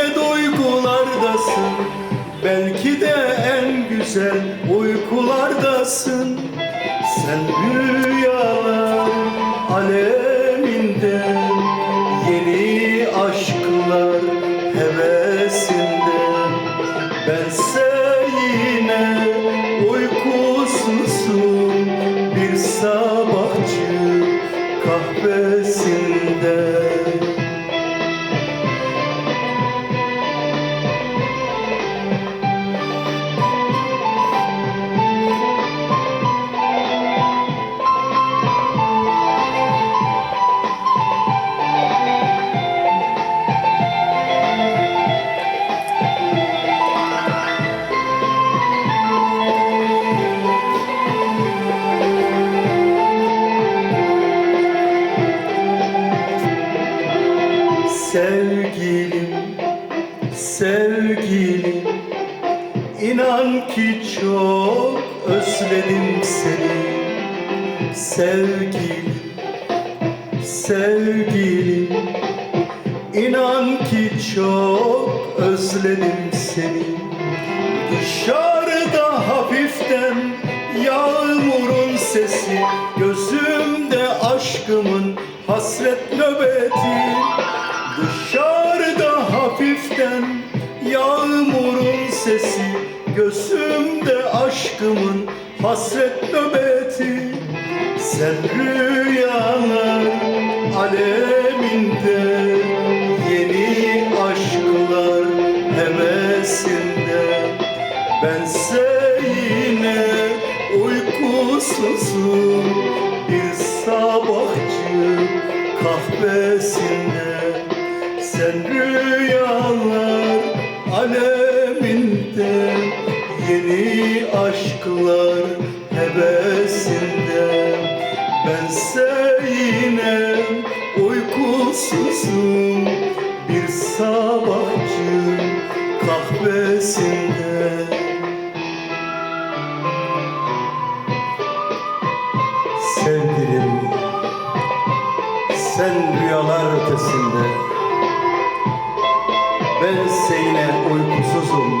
ne duygulardasın Belki de en güzel uykulardasın. Sen rüyalar aleminde Yeni aşklar hevesinde. Bense yine uykusuzum Bir sabahçı kahvesinde Sevgilim, sevgilim. İnan ki çok özledim seni. Sevgilim, sevgilim. İnan ki çok özledim seni. Dışarıda hafiften yağmurun sesi Gözümde aşkımın hasret nöbeti. Dışarıda sesi Gözümde aşkımın hasret nöbeti. Sen rüyalar aleminde Yeni aşklar hevesinde. Bense yine uykusuzum Bir sabahçı kahvesinde aşklar hevesinde Bense yine uykusuzum. Bir sabahçı kahvesinde. Sevgilim sen rüyalar ötesinde. Ben yine uykusuzum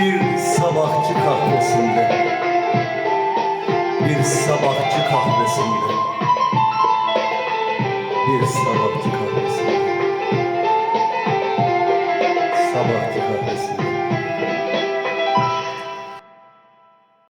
Bir sabahçı kahvesinde. Bir sabahçı kahvesinde. Bir sabahçı kahvesinde. Sabahçı kahvesinde